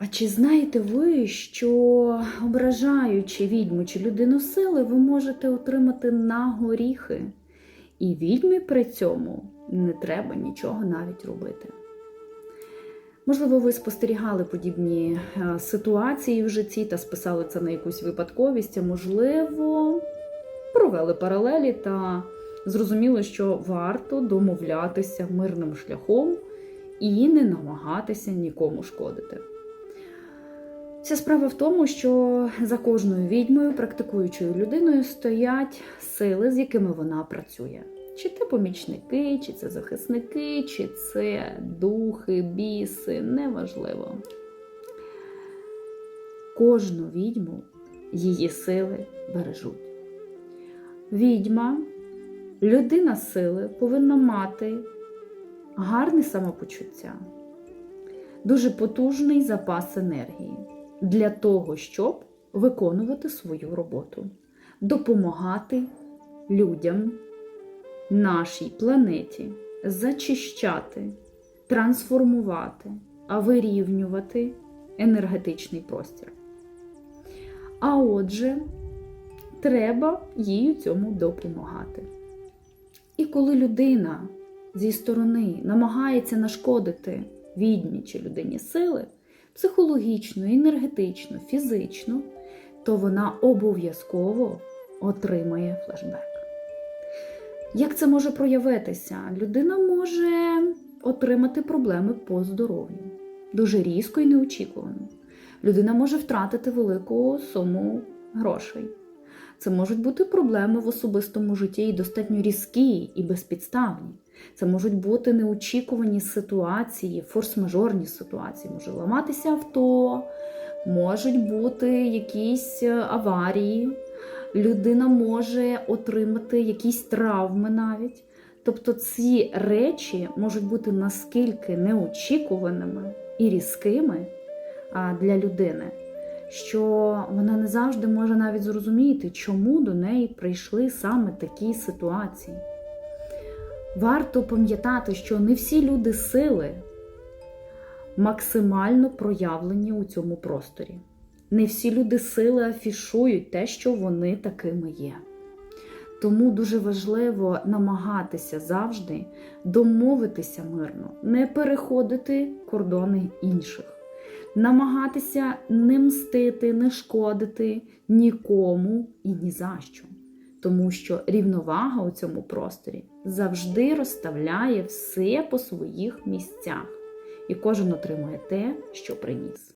А чи знаєте ви, що ображаючи відьму чи людину сили, ви можете отримати на горіхи? І відьмі при цьому не треба нічого навіть робити. Можливо, ви спостерігали подібні е, ситуації в житті та списали це на якусь випадковість, а можливо, провели паралелі та зрозуміли, що варто домовлятися мирним шляхом і не намагатися нікому шкодити. Вся справа в тому, що за кожною відьмою, практикуючою людиною, стоять сили, з якими вона працює. Чи це помічники, чи це захисники, чи це духи, біси, неважливо. Кожну відьму її сили бережуть. Відьма, людина сили, повинна мати гарне самопочуття, дуже потужний запас енергії для того, щоб виконувати свою роботу, допомагати людям, нашій планеті, зачищати, трансформувати, а вирівнювати енергетичний простір. А отже, треба їй у цьому допомагати. І коли людина зі сторони намагається нашкодити відьмі чи людині сили, психологічно, енергетично, фізично, то вона обов'язково отримає флешбек. Як це може проявитися? Людина може отримати проблеми по здоров'ю дуже різко і неочікувано. Людина може втратити велику суму грошей. Це можуть бути проблеми в особистому житті і достатньо різкі і безпідставні. Це можуть бути неочікувані ситуації, форс-мажорні ситуації. Може ламатися авто, можуть бути якісь е, аварії, людина може отримати якісь травми навіть. Тобто ці речі можуть бути наскільки неочікуваними і різкими для людини, що вона не завжди може навіть зрозуміти, чому до неї прийшли саме такі ситуації. Варто пам'ятати, що не всі люди сили максимально проявлені у цьому просторі. Не всі люди сили афішують те, що вони такими є. Тому дуже важливо намагатися завжди домовитися мирно, не переходити кордони інших, намагатися не мстити, не шкодити нікому і ні за що. Тому що рівновага у цьому просторі завжди розставляє все по своїх місцях, і кожен отримує те, що приніс.